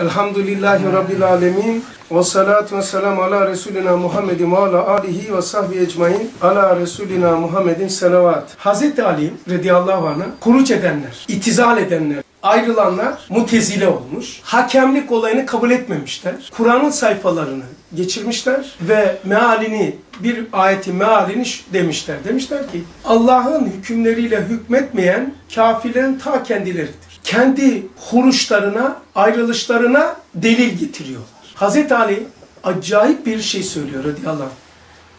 Elhamdülillahi Rabbil Alemin. Ve salatu ve selamu ala Resulina Muhammedin ve ala alihi ve sahbihi ecmain. Ala Resulina Muhammedin selavat. Hazreti Ali radıyallahu anh'a kuruç edenler, itizal edenler, ayrılanlar mutezile olmuş. Hakemlik olayını kabul etmemişler. Kur'an'ın sayfalarını geçirmişler ve mealini bir ayetin mealini demişler. Demişler ki Allah'ın hükümleriyle hükmetmeyen kafirlerin ta kendileridir kendi huruşlarına, ayrılışlarına delil getiriyorlar. Hazreti Ali acayip bir şey söylüyor radıyallahu anh.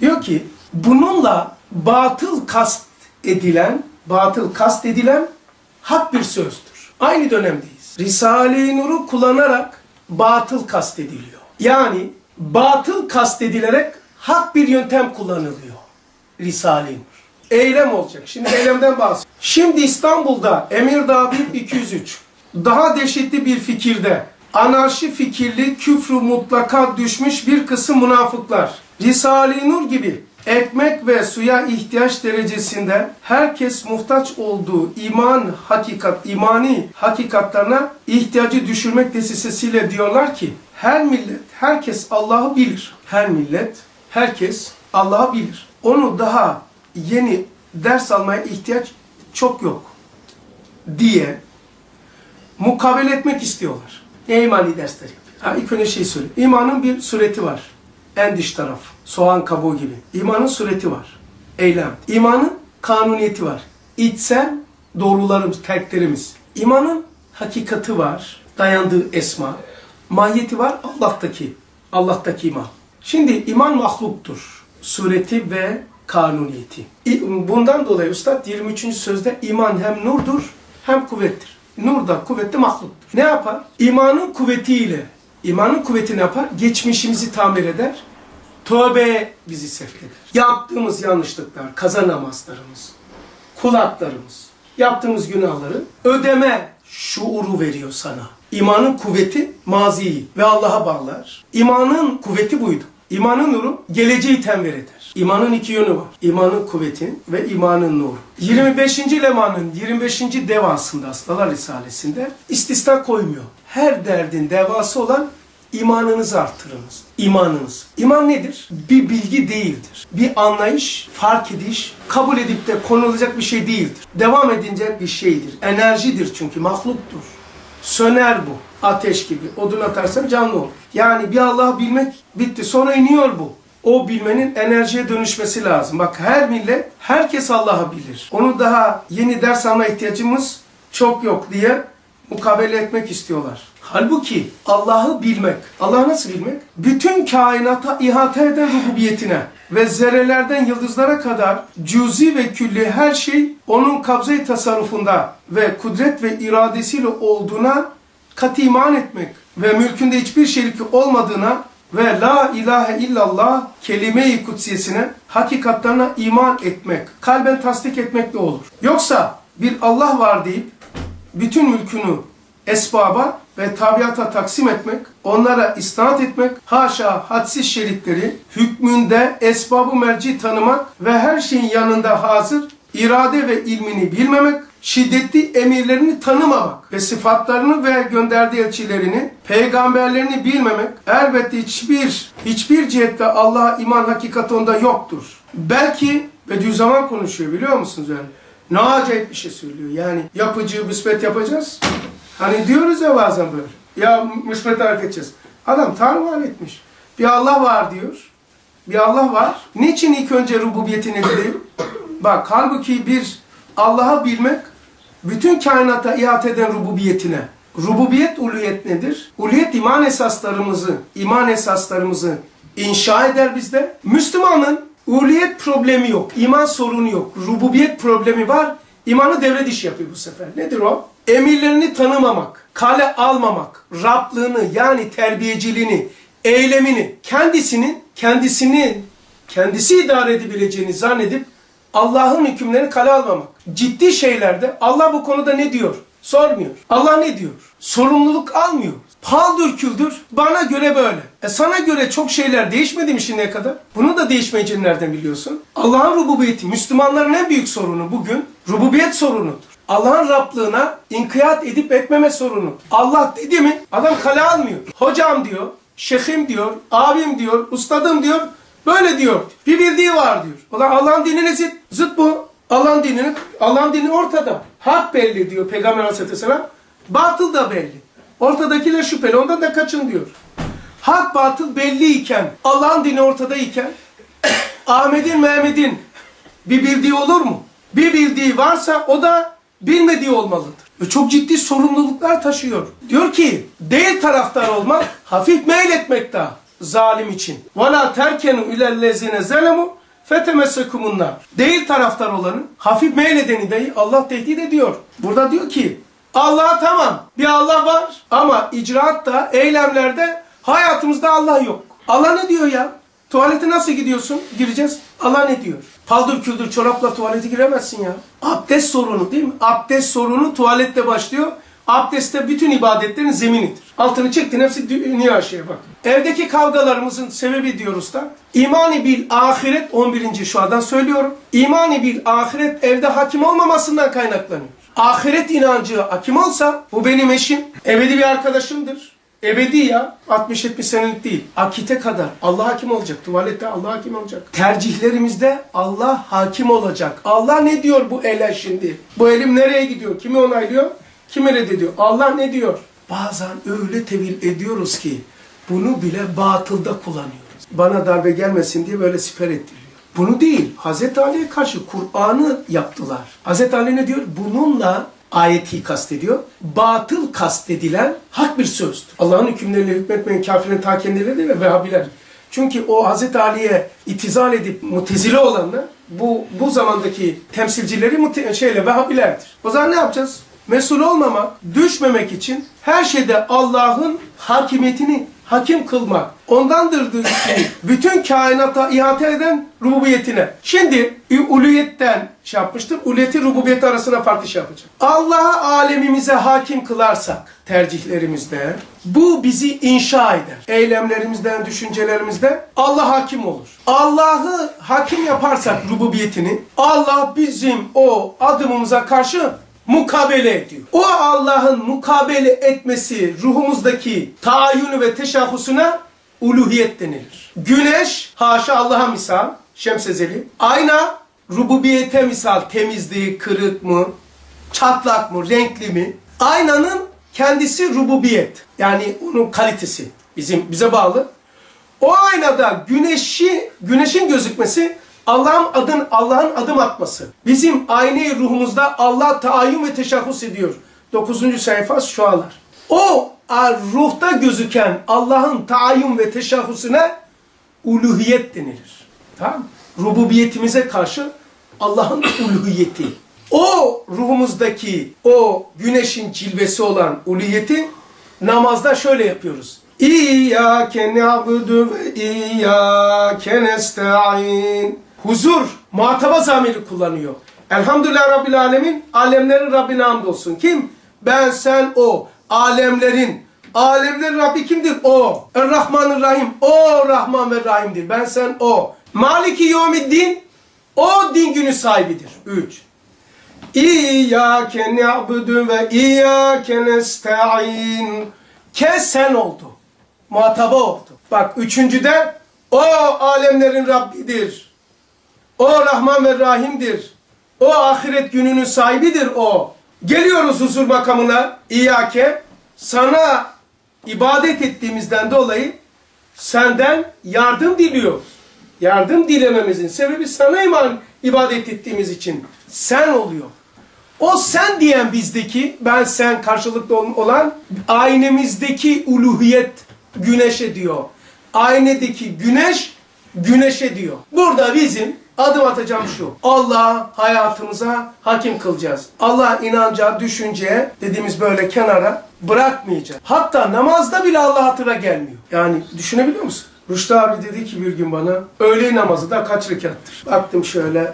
Diyor ki bununla batıl kast edilen, batıl kast edilen hak bir sözdür. Aynı dönemdeyiz. Risale-i Nur'u kullanarak batıl kast ediliyor. Yani batıl kast edilerek hak bir yöntem kullanılıyor. Risale-i Nur. Eylem olacak. Şimdi eylemden bahsediyorum. Şimdi İstanbul'da Emirdağ 203 daha dehşetli bir fikirde anarşi fikirli küfrü mutlaka düşmüş bir kısım münafıklar. Risale-i Nur gibi ekmek ve suya ihtiyaç derecesinde herkes muhtaç olduğu iman hakikat, imani hakikatlarına ihtiyacı düşürmek desisesiyle diyorlar ki her millet, herkes Allah'ı bilir. Her millet, herkes Allah'ı bilir. Onu daha yeni ders almaya ihtiyaç çok yok diye mukabele etmek istiyorlar. Ne imani dersler yapıyor? İlk önce şey söyleyeyim. İmanın bir sureti var. En dış taraf. Soğan kabuğu gibi. İmanın sureti var. Eylem. İmanın kanuniyeti var. İçsel doğrularımız, terklerimiz. İmanın hakikati var. Dayandığı esma. Mahiyeti var Allah'taki. Allah'taki iman. Şimdi iman mahluktur. Sureti ve kanuniyeti. Bundan dolayı Üstad 23. sözde iman hem nurdur hem kuvvettir. Nur da kuvvetli mahluktur. Ne yapar? İmanın kuvvetiyle, imanın kuvveti ne yapar? Geçmişimizi tamir eder, tövbeye bizi sevk eder. Yaptığımız yanlışlıklar, kaza namazlarımız, kulaklarımız, yaptığımız günahları ödeme şuuru veriyor sana. İmanın kuvveti maziyi ve Allah'a bağlar. İmanın kuvveti buydu. İmanın nuru geleceği tenvir eder. İmanın iki yönü var. İmanın kuvveti ve imanın nuru. 25. lemanın 25. devasında Hastalar Risalesi'nde istisna koymuyor. Her derdin devası olan İmanınızı artırınız. İmanınız. İman nedir? Bir bilgi değildir. Bir anlayış, fark ediş, kabul edip de konulacak bir şey değildir. Devam edince bir şeydir. Enerjidir çünkü mahluktur. Söner bu. Ateş gibi. Odun atarsan canlı olur. Yani bir Allah'ı bilmek bitti. Sonra iniyor bu. O bilmenin enerjiye dönüşmesi lazım. Bak her millet, herkes Allah'ı bilir. Onu daha yeni ders alma ihtiyacımız çok yok diye mukabele etmek istiyorlar. Halbuki Allah'ı bilmek, Allah'ı nasıl bilmek? Bütün kainata ihate eden rububiyetine ve zerrelerden yıldızlara kadar cüzi ve külli her şey onun kabze tasarrufunda ve kudret ve iradesiyle olduğuna katı iman etmek ve mülkünde hiçbir şeriki olmadığına ve la ilahe illallah kelime-i kutsiyesine, hakikatlarına iman etmek, kalben tasdik etmekle olur. Yoksa bir Allah var deyip bütün mülkünü esbaba ve tabiata taksim etmek, onlara istinat etmek, haşa hadsiz şerikleri hükmünde esbabı merci tanımak ve her şeyin yanında hazır, irade ve ilmini bilmemek, şiddetli emirlerini tanımamak ve sıfatlarını ve gönderdiği elçilerini, peygamberlerini bilmemek elbette hiçbir hiçbir cihette Allah'a iman hakikati onda yoktur. Belki Bediüzzaman konuşuyor biliyor musunuz yani? Ne acayip bir şey söylüyor. Yani yapıcı müsbet yapacağız. Hani diyoruz ya bazen böyle. Ya müsbet hareket edeceğiz. Adam Tanrı var etmiş. Bir Allah var diyor. Bir Allah var. Niçin ilk önce rububiyetini bileyim? Bak halbuki bir Allah'ı bilmek bütün kainata ihate eden rububiyetine. Rububiyet uluyet nedir? Uluyet iman esaslarımızı, iman esaslarımızı inşa eder bizde. Müslümanın uluyet problemi yok, iman sorunu yok. Rububiyet problemi var. İmanı devre dışı yapıyor bu sefer. Nedir o? Emirlerini tanımamak, kale almamak, Rablığını yani terbiyeciliğini, eylemini, kendisinin, kendisini, kendisi idare edebileceğini zannedip Allah'ın hükümlerini kale almamak. Ciddi şeylerde Allah bu konuda ne diyor? Sormuyor. Allah ne diyor? Sorumluluk almıyor. Paldır küldür bana göre böyle. E sana göre çok şeyler değişmedi mi şimdiye kadar? Bunu da değişmeyeceğini nereden biliyorsun? Allah'ın rububiyeti Müslümanların en büyük sorunu bugün rububiyet sorunudur. Allah'ın Rablığına inkiyat edip etmeme sorunu. Allah dedi mi adam kale almıyor. Hocam diyor, şeyhim diyor, abim diyor, ustadım diyor, böyle diyor. Bir bildiği var diyor. Allah'ın dinine zıt, zıt bu. Allah'ın dinini, Allah'ın dini ortada. Hak belli diyor Peygamber Aleyhisselam. Batıl da belli. Ortadakiler şüpheli ondan da kaçın diyor. Hak batıl belli iken, Allah'ın dini ortada iken, Ahmet'in Mehmet'in bir bildiği olur mu? Bir bildiği varsa o da bilmediği olmalıdır. Ve çok ciddi sorumluluklar taşıyor. Diyor ki değil taraftar olmak, hafif meyletmek daha zalim için. وَلَا تَرْكَنُوا اِلَى الَّذِينَ زَلَمُوا فَتَمَسَّكُمُ النَّارِ Değil taraftar olanı, hafif meyledeni dahi Allah tehdit ediyor. Burada diyor ki Allah tamam, bir Allah var ama icraatta, eylemlerde hayatımızda Allah yok. Allah ne diyor ya? Tuvalete nasıl gidiyorsun? Gireceğiz. Allah ne diyor? Paldır küldür çorapla tuvalete giremezsin ya. Abdest sorunu değil mi? Abdest sorunu tuvalette başlıyor. Abdestte bütün ibadetlerin zeminidir. Altını çektin hepsi dünya şeye bak. Evdeki kavgalarımızın sebebi diyoruz da imani bil ahiret 11. şu andan söylüyorum. İmani bil ahiret evde hakim olmamasından kaynaklanıyor. Ahiret inancı hakim olsa bu benim eşim, ebedi bir arkadaşımdır. Ebedi ya. 60-70 senelik değil. Akite kadar Allah hakim olacak. Tuvalette Allah hakim olacak. Tercihlerimizde Allah hakim olacak. Allah ne diyor bu ele şimdi? Bu elim nereye gidiyor? Kimi onaylıyor? Kimi reddediyor? Allah ne diyor? Bazen öyle tevil ediyoruz ki bunu bile batılda kullanıyoruz. Bana darbe gelmesin diye böyle siper ettiriliyor. Bunu değil. Hazreti Ali'ye karşı Kur'an'ı yaptılar. Hazreti Ali ne diyor? Bununla ayeti kastediyor. Batıl kastedilen hak bir sözdür. Allah'ın hükümleriyle hükmetmeyen kafirin ta kendileri ve Vehhabiler. Çünkü o Hazreti Ali'ye itizal edip mutezile olanlar bu bu zamandaki temsilcileri mute, şeyle Vehhabilerdir. O zaman ne yapacağız? Mesul olmamak, düşmemek için her şeyde Allah'ın hakimiyetini hakim kılmak. Ondandır ki bütün kainata ihate eden rububiyetine. Şimdi uluyetten şey yapmıştır. Uluyeti rububiyeti arasına farklı şey yapacak. Allah'a alemimize hakim kılarsak tercihlerimizde bu bizi inşa eder. Eylemlerimizden, düşüncelerimizde Allah hakim olur. Allah'ı hakim yaparsak rububiyetini Allah bizim o adımımıza karşı mukabele ediyor. O Allah'ın mukabele etmesi ruhumuzdaki taayyünü ve teşahhusuna uluhiyet denilir. Güneş haşa Allah'a misal, şemsezeli. Ayna rububiyete misal, temizliği, kırık mı, çatlak mı, renkli mi? Aynanın kendisi rububiyet. Yani onun kalitesi bizim bize bağlı. O aynada güneşi güneşin gözükmesi Allah'ın adın Allah'ın adım atması. Bizim aynı ruhumuzda Allah taayyün ve teşahhus ediyor. 9. sayfa şu alar. O ruhta gözüken Allah'ın taayyün ve teşahhusuna uluhiyet denilir. Tamam Rububiyetimize karşı Allah'ın uluhiyeti. O ruhumuzdaki o güneşin cilvesi olan uluhiyeti namazda şöyle yapıyoruz. İyyâke ne'budu ve iyyâke nesta'in. Huzur, muhataba zamiri kullanıyor. Elhamdülillah Rabbil Alemin, alemlerin Rabbine hamdolsun. Kim? Ben, sen, o. Alemlerin. Alemlerin Rabbi kimdir? O. Er-Rahmanir Rahim. O Rahman ve Rahim'dir. Ben, sen, o. Maliki Yevmiddin. O din günü sahibidir. Üç. İyyâke ne'budu ve iyyâke nesta'in. Kes sen oldu. Muhataba oldu. Bak üçüncüde o alemlerin Rabbidir. O Rahman ve Rahim'dir. O ahiret gününün sahibidir o. Geliyoruz huzur makamına İyyâke. Sana ibadet ettiğimizden dolayı senden yardım diliyoruz. Yardım dilememizin sebebi sana iman ibadet ettiğimiz için sen oluyor. O sen diyen bizdeki, ben sen karşılıklı olan aynemizdeki uluhiyet güneşe diyor. Aynedeki güneş güneşe diyor. Burada bizim adım atacağım şu. Allah hayatımıza hakim kılacağız. Allah inanca, düşünceye dediğimiz böyle kenara bırakmayacağız. Hatta namazda bile Allah hatıra gelmiyor. Yani düşünebiliyor musun? Rüştü abi dedi ki bir gün bana öğle namazı da kaç rekattır? Baktım şöyle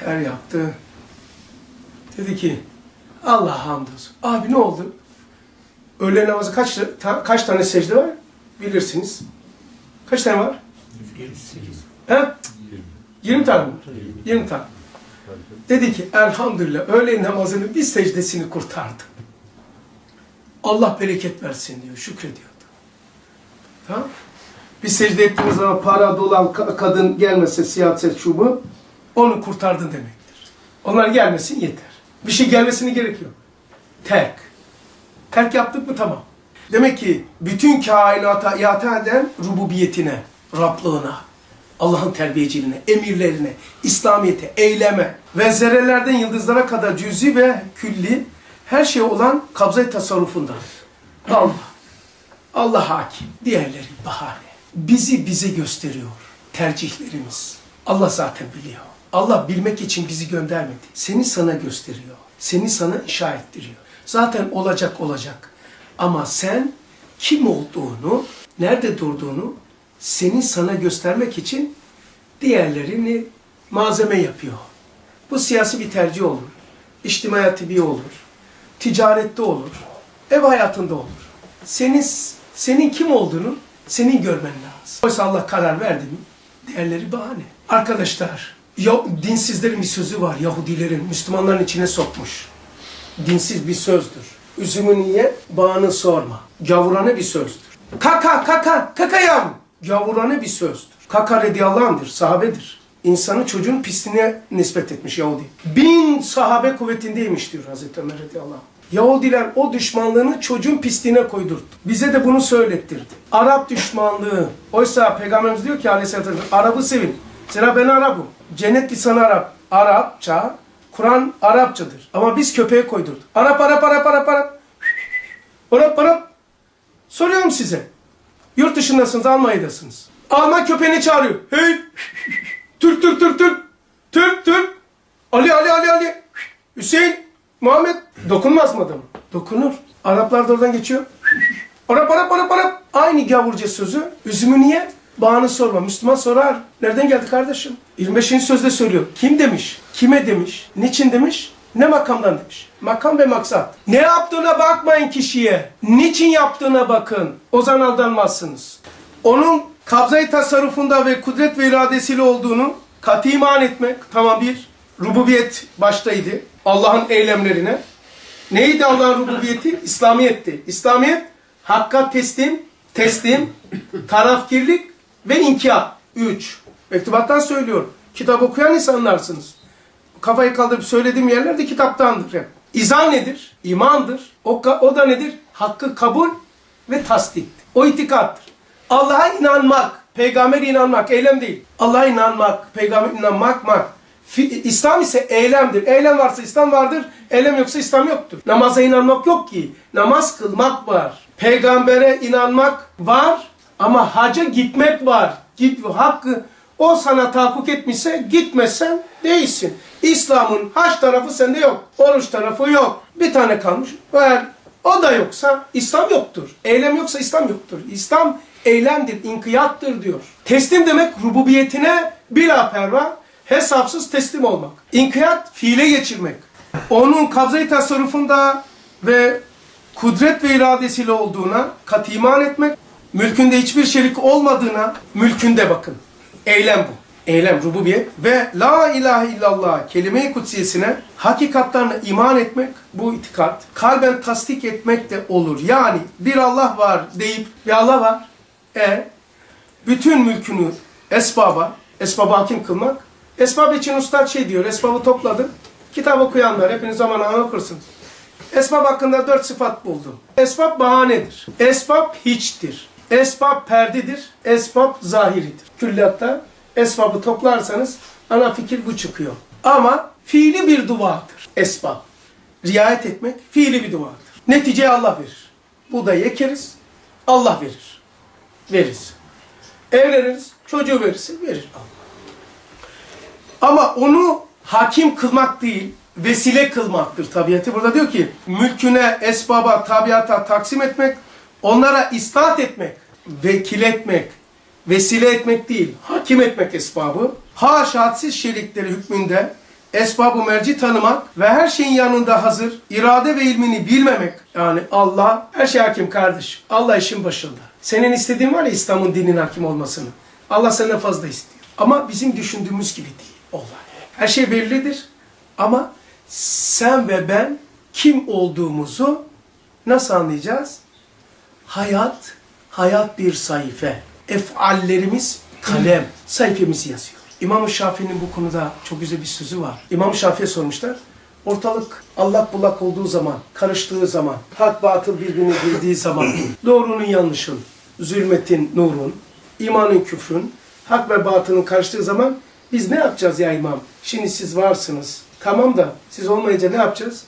ter yaptı. Dedi ki Allah hamdolsun. Abi ne oldu? Öğle namazı kaç ta- kaç tane secde var? Bilirsiniz. Kaç tane var? 8. He? 20 tane mi? 20 tane. Dedi ki elhamdülillah öğle namazının bir secdesini kurtardı. Allah bereket versin diyor, şükrediyordu. Tamam Bir secde ettiğiniz zaman para dolan ka- kadın gelmese siyaset şubu, onu kurtardın demektir. Onlar gelmesin yeter. Bir şey gelmesine gerek yok. Terk. Terk yaptık mı tamam. Demek ki bütün kainata iate eden rububiyetine, Rablığına, Allah'ın terbiyeciliğine, emirlerine, İslamiyete, eyleme ve zerrelerden yıldızlara kadar cüzi ve külli her şey olan kabza tasarrufunda. Allah. Allah hakim. Diğerleri bahane. Bizi bize gösteriyor. Tercihlerimiz. Allah zaten biliyor. Allah bilmek için bizi göndermedi. Seni sana gösteriyor. Seni sana inşa ettiriyor. Zaten olacak olacak. Ama sen kim olduğunu, nerede durduğunu seni sana göstermek için diğerlerini malzeme yapıyor. Bu siyasi bir tercih olur. İçtimai tıbbi olur. Ticarette olur. Ev hayatında olur. Senin, senin kim olduğunu senin görmen lazım. Oysa Allah karar verdi mi? Diğerleri bahane. Arkadaşlar, ya, dinsizlerin bir sözü var. Yahudilerin, Müslümanların içine sokmuş. Dinsiz bir sözdür. Üzümünü ye, bağını sorma. Gavuranı bir sözdür. Kaka, kaka, kaka yavrum. Gavuranı bir sözdür. Kaka radiyallahu sahabedir. İnsanı çocuğun pisliğine nispet etmiş Yahudi. Bin sahabe kuvvetindeymiş diyor Hazreti Ömer radiyallahu. Yahudiler o düşmanlığını çocuğun pisliğine koydurdu. Bize de bunu söylettirdi. Arap düşmanlığı. Oysa Peygamberimiz diyor ki aleyhissalatü Arap'ı sevin. Zira ben Arap'ım. Cennet lisanı Arap. Arapça, Kur'an Arapçadır. Ama biz köpeğe koydurduk. Arap, Arap, Arap, Arap, Arap. Arap, Arap. Soruyorum size. Yurt dışındasınız, Almanya'dasınız. Alman köpeğini çağırıyor. Hey! Türk, Türk, Türk, Türk. Türk, Türk. Ali, Ali, Ali, Ali. Hüseyin, Muhammed. Dokunmaz mı adamı? Dokunur. Araplar da oradan geçiyor. Arap, Arap, Arap, Arap. Aynı gavurca sözü. Üzümü niye? Bağını sorma. Müslüman sorar. Nereden geldi kardeşim? 25. sözde söylüyor. Kim demiş? Kime demiş? Niçin demiş? Ne makamdan demiş. Makam ve maksat. Ne yaptığına bakmayın kişiye. Niçin yaptığına bakın. O zaman aldanmazsınız. Onun kabzayı tasarrufunda ve kudret ve iradesiyle olduğunu katı iman etmek. Tamam bir. Rububiyet baştaydı. Allah'ın eylemlerine. Neydi Allah'ın rububiyeti? İslamiyetti. İslamiyet hakka teslim, teslim, tarafkirlik ve inkiyat. Üç. Mektubattan söylüyorum. Kitap okuyan insanlarsınız. Kafayı kaldırıp söylediğim yerler de kitaptandır hep. İzan nedir? İmandır. O, o da nedir? Hakkı kabul ve tasdik. O itikattır. Allah'a inanmak, peygambere inanmak, eylem değil. Allah'a inanmak, peygambere inanmak, mak. İslam ise eylemdir. Eylem varsa İslam vardır, eylem yoksa İslam yoktur. Namaza inanmak yok ki. Namaz kılmak var. Peygambere inanmak var ama haca gitmek var. Git hakkı o sana tahakkuk etmişse gitmezsen değilsin. İslam'ın haç tarafı sende yok. Oruç tarafı yok. Bir tane kalmış. Eğer o da yoksa İslam yoktur. Eylem yoksa İslam yoktur. İslam eylemdir, inkiyattır diyor. Teslim demek rububiyetine perva, hesapsız teslim olmak. İnkiyat fiile geçirmek. Onun kabzayı tasarrufunda ve kudret ve iradesiyle olduğuna kat iman etmek, mülkünde hiçbir şerik olmadığına mülkünde bakın. Eylem bu. Eylem, rububiyet ve la ilahe illallah kelime-i kutsiyesine hakikatlarına iman etmek bu itikat. Kalben tasdik etmek de olur. Yani bir Allah var deyip bir Allah var. E bütün mülkünü esbaba, esbaba hakim kılmak. Esbab için ustad şey diyor, esbabı topladım. Kitap okuyanlar hepiniz zaman zaman okursunuz. Esbab hakkında dört sıfat buldum. Esbab bahanedir. Esbab hiçtir. Esbab perdidir. Esbab zahiridir. Külliyatta esbabı toplarsanız ana fikir bu çıkıyor. Ama fiili bir duadır. Esbab. Riayet etmek fiili bir duadır. Neticeyi Allah verir. Buğdayı ekeriz. Allah verir. Veririz. Evleniriz. Çocuğu verirsin. Verir Allah. Ama onu hakim kılmak değil, vesile kılmaktır tabiatı. Burada diyor ki, mülküne, esbaba, tabiata taksim etmek, onlara ispat etmek, vekil etmek, vesile etmek değil, hakim etmek esbabı. Haşa hadsiz şerikleri hükmünde esbabı merci tanımak ve her şeyin yanında hazır, irade ve ilmini bilmemek. Yani Allah, her şey hakim kardeş. Allah işin başında. Senin istediğin var ya İslam'ın dinin hakim olmasını. Allah senden fazla istiyor. Ama bizim düşündüğümüz gibi değil olay. Her şey bellidir. Ama sen ve ben kim olduğumuzu nasıl anlayacağız? Hayat, hayat bir sayfa. Efallerimiz kalem. Sayfamızı yazıyor. İmam-ı Şafii'nin bu konuda çok güzel bir sözü var. İmam-ı Şafii'ye sormuşlar. Ortalık allak bullak olduğu zaman, karıştığı zaman, hak batıl birbirine girdiği zaman, doğrunun yanlışın, zulmetin nurun, imanın küfrün, hak ve batılın karıştığı zaman biz ne yapacağız ya imam? Şimdi siz varsınız. Tamam da siz olmayınca ne yapacağız?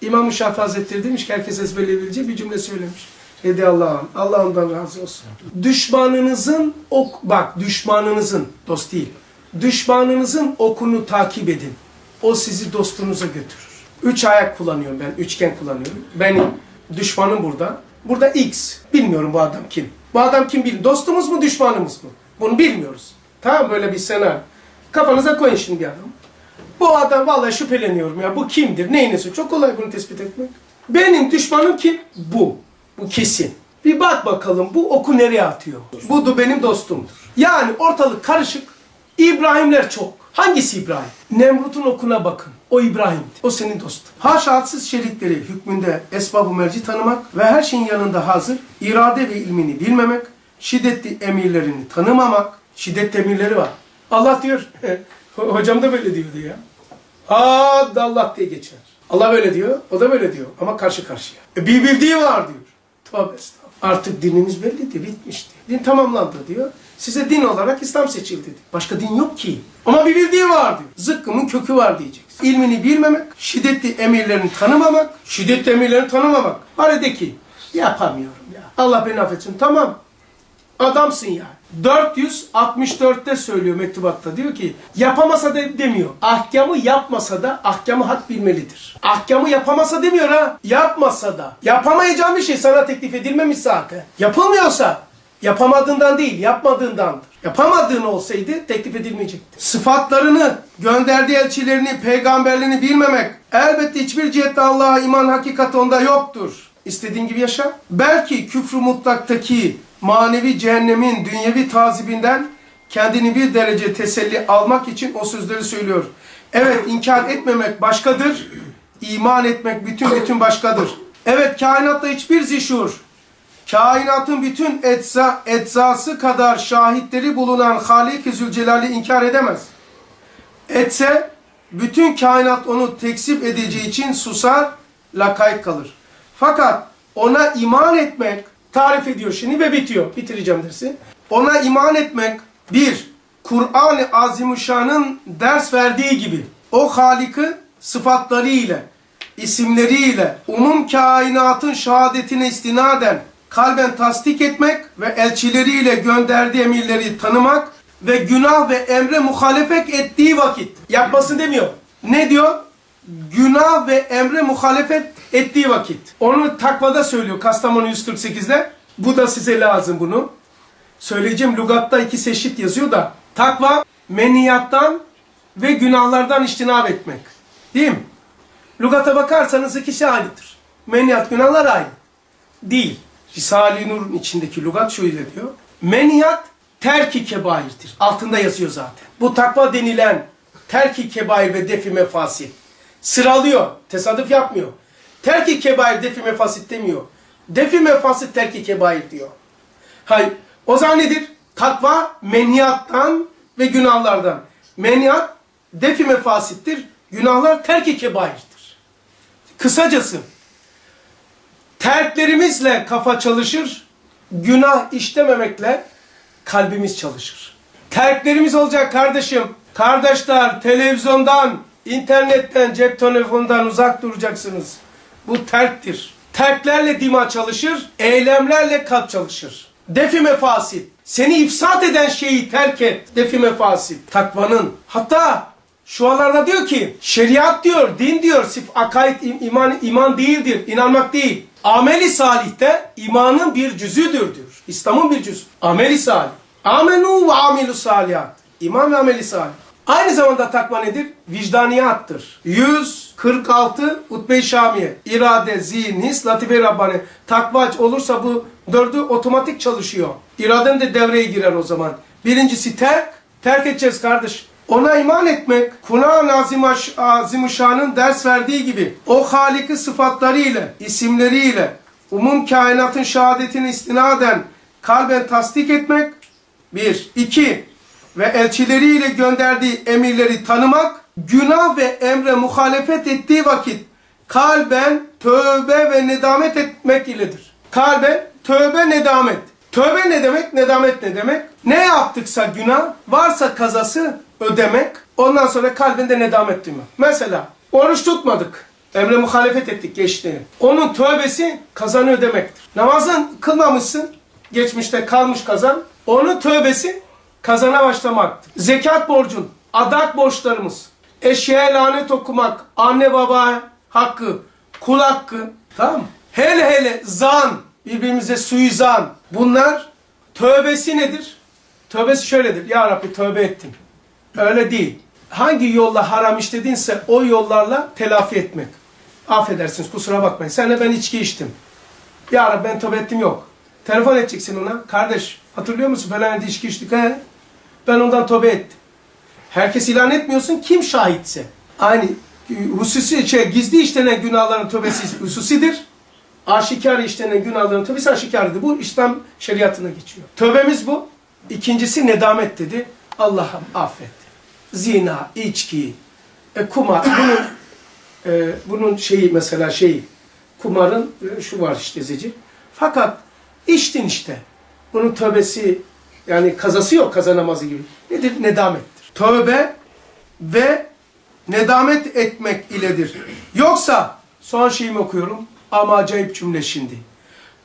İmam-ı Şafii Hazretleri demiş ki herkes ezberleyebileceği bir cümle söylemiş. Hedi Allah'ım. Allah ondan razı olsun. Düşmanınızın ok bak düşmanınızın dost değil. Düşmanınızın okunu takip edin. O sizi dostunuza götürür. Üç ayak kullanıyorum ben. Üçgen kullanıyorum. Benim düşmanım burada. Burada X. Bilmiyorum bu adam kim. Bu adam kim bil. Dostumuz mu düşmanımız mı? Bunu bilmiyoruz. Tamam böyle bir senaryo. Kafanıza koyun şimdi adam. Bu adam vallahi şüpheleniyorum ya. Bu kimdir? Neyinesi? Çok kolay bunu tespit etmek. Benim düşmanım kim? Bu. Bu kesin. Bir bak bakalım bu oku nereye atıyor? Bu da benim dostumdur. Yani ortalık karışık. İbrahimler çok. Hangisi İbrahim? Nemrut'un okuna bakın. O İbrahim'di. O senin dostun. Haşa hadsiz şerikleri hükmünde esbab-ı merci tanımak ve her şeyin yanında hazır, irade ve ilmini bilmemek, şiddetli emirlerini tanımamak, şiddetli emirleri var. Allah diyor, hocam da böyle diyordu ya. Ad Allah diye geçer. Allah böyle diyor, o da böyle diyor ama karşı karşıya. E, bir bildiği var diyor. Tövbe estağfurullah. Artık dininiz bellidir, bitmişti. Din tamamlandı diyor. Size din olarak İslam seçildi diyor. Başka din yok ki. Ama bir bildiği var diyor. Zıkkımın kökü var diyeceksin. İlmini bilmemek, şiddetli emirlerini tanımamak, şiddetli emirlerini tanımamak. Bari de ki yapamıyorum ya. Allah beni affetsin. Tamam. Adamsın yani. 464'te söylüyor mektubatta. Diyor ki yapamasa da demiyor. Ahkamı yapmasa da ahkamı hak bilmelidir. Ahkamı yapamasa demiyor ha. Yapmasa da. Yapamayacağın bir şey sana teklif edilmemiş zaten. Yapılmıyorsa yapamadığından değil yapmadığındandır. Yapamadığın olsaydı teklif edilmeyecekti. Sıfatlarını, gönderdiği elçilerini, peygamberlerini bilmemek elbette hiçbir cihette Allah'a iman hakikati onda yoktur. İstediğin gibi yaşa. Belki küfrü mutlaktaki manevi cehennemin dünyevi tazibinden kendini bir derece teselli almak için o sözleri söylüyor. Evet inkar etmemek başkadır. iman etmek bütün bütün başkadır. Evet kainatta hiçbir zişur, kainatın bütün etsa, eczası kadar şahitleri bulunan Halik-i Zülcelal'i inkar edemez. Etse bütün kainat onu tekzip edeceği için susar, lakayt kalır. Fakat ona iman etmek tarif ediyor şimdi ve bitiyor. Bitireceğim dersi. Ona iman etmek bir, Kur'an-ı Azimuşşan'ın ders verdiği gibi o Halik'i sıfatlarıyla, isimleriyle, umum kainatın şehadetine istinaden kalben tasdik etmek ve elçileriyle gönderdiği emirleri tanımak ve günah ve emre muhalefet ettiği vakit yapmasın demiyor. Ne diyor? Günah ve emre muhalefet ettiği vakit. Onu takvada söylüyor Kastamonu 148'de. Bu da size lazım bunu. Söyleyeceğim lügatta iki eşit yazıyor da. Takva meniyattan ve günahlardan iştinab etmek. Değil mi? Lügata bakarsanız ikisi aynıdır. Meniyat günahlar aynı. Değil. Risale-i Nur'un içindeki lügat şöyle diyor. Meniyat terki kebairdir. Altında yazıyor zaten. Bu takva denilen terki kebair ve defi mefasit. Sıralıyor. Tesadüf yapmıyor. Terki kebair defi mefasit demiyor. Defi mefasit terki kebair diyor. Hayır. O zaman nedir? Takva menhiyattan ve günahlardan. Menhiyat defi mefasittir. Günahlar terki kebairdir. Kısacası terklerimizle kafa çalışır, günah işlememekle kalbimiz çalışır. Terklerimiz olacak kardeşim. Kardeşler televizyondan, internetten, cep telefonundan uzak duracaksınız. Bu terktir. Terklerle dima çalışır, eylemlerle kalp çalışır. Defi mefasit. Seni ifsat eden şeyi terk et. Defi mefasit. Takvanın. Hatta şualarda diyor ki şeriat diyor, din diyor, sif akaid im- iman iman değildir, inanmak değil. Ameli salihte imanın bir cüzüdür diyor. İslam'ın bir cüzü. Ameli salih. Amenu ve amilu salihat. İman ve ameli salih. Aynı zamanda takva nedir? Vicdaniyattır. 146 Utbe-i Şamiye. İrade, zihin, his, latife-i Rabbani. Takva olursa bu dördü otomatik çalışıyor. İraden de devreye girer o zaman. Birincisi terk. Terk edeceğiz kardeş. Ona iman etmek, Kur'an-ı Azimaş- Azimuşşan'ın ders verdiği gibi o Halik'i sıfatlarıyla, isimleriyle, umum kainatın şehadetini istinaden kalben tasdik etmek, bir. iki Ve elçileriyle gönderdiği emirleri tanımak, günah ve emre muhalefet ettiği vakit kalben tövbe ve nedamet etmek iledir. Kalben tövbe nedamet. Tövbe ne demek? Nedamet ne demek? Ne yaptıksa günah, varsa kazası ödemek, ondan sonra kalbinde nedamet duymak. Mesela oruç tutmadık. Emre muhalefet ettik geçti. Onun tövbesi kazanı ödemektir. Namazın kılmamışsın, geçmişte kalmış kazan. Onun tövbesi kazana başlamaktır. Zekat borcun, adak borçlarımız, eşeğe lanet okumak, anne baba hakkı, kul hakkı, tamam? Hele hele zan, birbirimize suizan. Bunlar tövbesi nedir? Tövbesi şöyledir. Ya Rabbi tövbe ettim. Öyle değil. Hangi yolla haram işledinse o yollarla telafi etmek. Affedersiniz kusura bakmayın. Senle ben içki içtim. Ya Rabbi ben tövbe ettim yok. Telefon edeceksin ona. Kardeş hatırlıyor musun falan yerde içki içtik he? Ben ondan tövbe ettim. Herkes ilan etmiyorsun. Kim şahitse. Aynı hususi şey, gizli işlenen günahların tövbesi hususidir. Aşikar işlenen günahların tövbesi aşikardır. Bu İslam şeriatına geçiyor. Tövbemiz bu. İkincisi nedamet dedi. Allah'ım affet. Zina, içki, e, kumar. Bunun, e, bunun şeyi mesela şeyi, kumarın e, şu var işte zeci. Fakat içtin işte. Bunun tövbesi yani kazası yok kazanamazı gibi. Nedir? Nedamettir. Tövbe ve nedamet etmek iledir. Yoksa son şeyimi okuyorum ama acayip cümle şimdi.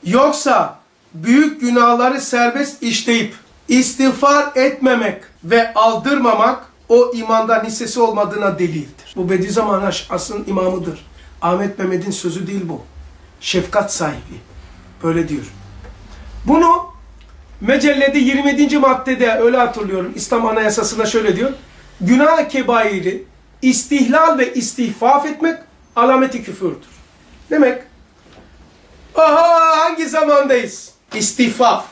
Yoksa büyük günahları serbest işleyip istiğfar etmemek ve aldırmamak o imandan hissesi olmadığına delildir. Bu Bediüzzaman Aş'ın imamıdır. Ahmet Mehmet'in sözü değil bu. Şefkat sahibi. Böyle diyor. Bunu Mecellede 27. maddede öyle hatırlıyorum. İslam Anayasası'nda şöyle diyor. Günah kebairi istihlal ve istihfaf etmek alameti küfürdür. Demek aha hangi zamandayız? İstihfaf,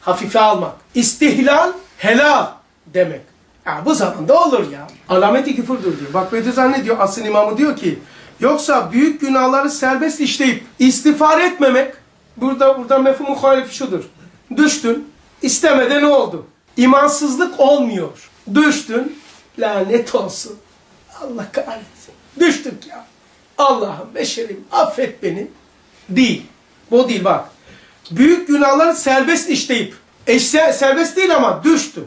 hafife almak. İstihlal, helal demek. Ya bu zamanda olur ya. Alameti küfürdür diyor. Bak Bediüzzaman ne diyor? Asıl imamı diyor ki yoksa büyük günahları serbest işleyip istiğfar etmemek burada burada mefhum muhalifi şudur. Düştün, istemeden ne oldu? İmansızlık olmuyor. Düştün, lanet olsun. Allah kahretsin. Düştük ya. Allah'ım beşerim affet beni. Değil. Bu değil bak. Büyük günahları serbest işleyip, eşse serbest değil ama düştü.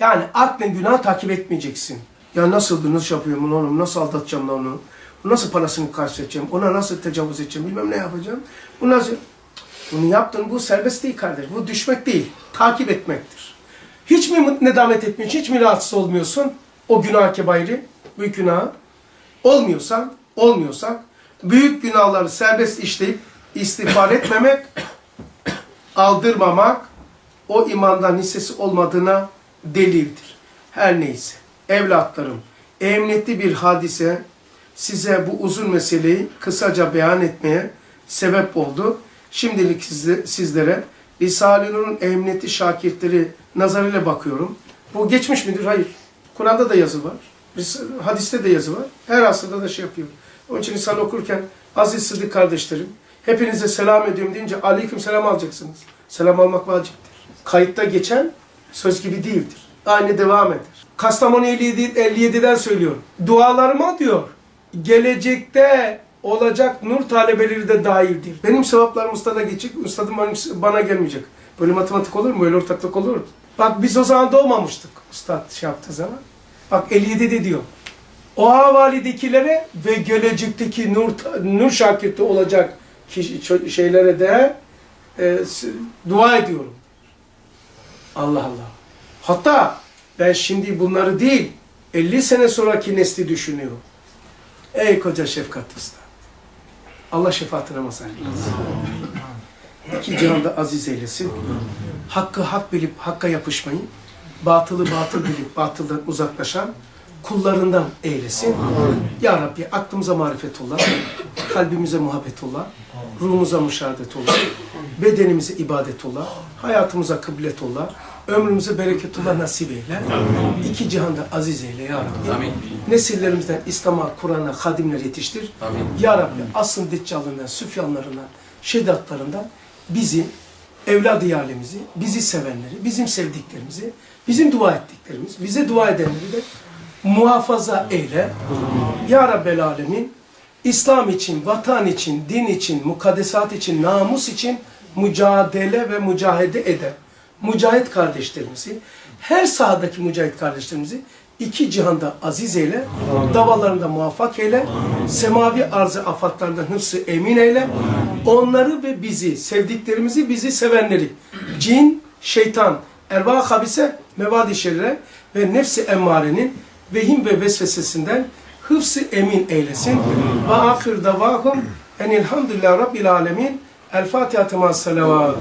Yani aklen günah takip etmeyeceksin. Ya nasıldı, nasıl yapıyorum bunu oğlum, nasıl aldatacağım onu, nasıl parasını karşılayacağım, ona nasıl tecavüz edeceğim, bilmem ne yapacağım. Bu nasıl... Bunu yaptın bu serbest değil kardeş. Bu düşmek değil. Takip etmektir. Hiç mi nedamet etmiyorsun? Hiç mi rahatsız olmuyorsun? O günah kebairi, büyük günah. Olmuyorsan, olmuyorsak büyük günahları serbest işleyip istiğfar etmemek, aldırmamak o imandan hissesi olmadığına delildir. Her neyse. Evlatlarım, emniyetli bir hadise size bu uzun meseleyi kısaca beyan etmeye sebep oldu. Şimdilik sizlere Risale-i Nur'un emniyeti şakirtleri nazarıyla bakıyorum. Bu geçmiş midir? Hayır. Kur'an'da da yazı var. Hadiste de yazı var. Her asırda da şey yapıyor. Onun için Risale okurken aziz sıddık kardeşlerim hepinize selam ediyorum deyince aleyküm selam alacaksınız. Selam almak vaciptir. Kayıtta geçen söz gibi değildir. Aynı devam eder. Kastamonu 57, 57'den söylüyorum. Dualarıma diyor gelecekte olacak nur talebeleri de dahildir. Benim sevaplarım ustada geçecek, ustadım bana gelmeyecek. Böyle matematik olur mu? Böyle ortaklık olur mu? Bak biz o zaman doğmamıştık ustad şey yaptığı zaman. Bak 57'de diyor. O havalidekilere ve gelecekteki nur, nur şakirti olacak kişi, şeylere de e, dua ediyorum. Allah Allah. Hatta ben şimdi bunları değil, 50 sene sonraki nesli düşünüyorum. Ey koca şefkat usta. Allah şefaatine mazhar eylesin. İki cihanda aziz eylesin. Hakkı hak bilip hakka yapışmayı, batılı batıl bilip batıldan uzaklaşan kullarından eylesin. Ya Rabbi aklımıza marifetullah, kalbimize muhabbetullah, ruhumuza müşahadetullah, bedenimize ibadetullah, hayatımıza kıbletullah, ömrümüze bereketullah nasip eyle. İki cihanda aziz eyle ya Rabbi. Amin. Nesillerimizden İslam'a, Kur'an'a hadimler yetiştir. Amin. Ya Rabbi asıl deccalından, süfyanlarından, şedatlarından bizi, evladı yalemizi, bizi sevenleri, bizim sevdiklerimizi, bizim dua ettiklerimiz, bize dua edenleri de muhafaza eyle. Ya Rabbel Alemin, İslam için, vatan için, din için, mukaddesat için, namus için mücadele ve mücahede eden mücahit kardeşlerimizi, her sahadaki mücahit kardeşlerimizi iki cihanda aziz eyle, davalarında muvaffak eyle, semavi arzı afatlarından hıfzı emin eyle, onları ve bizi, sevdiklerimizi, bizi sevenleri, cin, şeytan, erva habise, mevadi şerire ve nefsi emmarenin vehim ve vesvesesinden hıfzı emin eylesin. Ve ahir davahum enilhamdülillah rabbil alemin. El Fatiha tema salavat.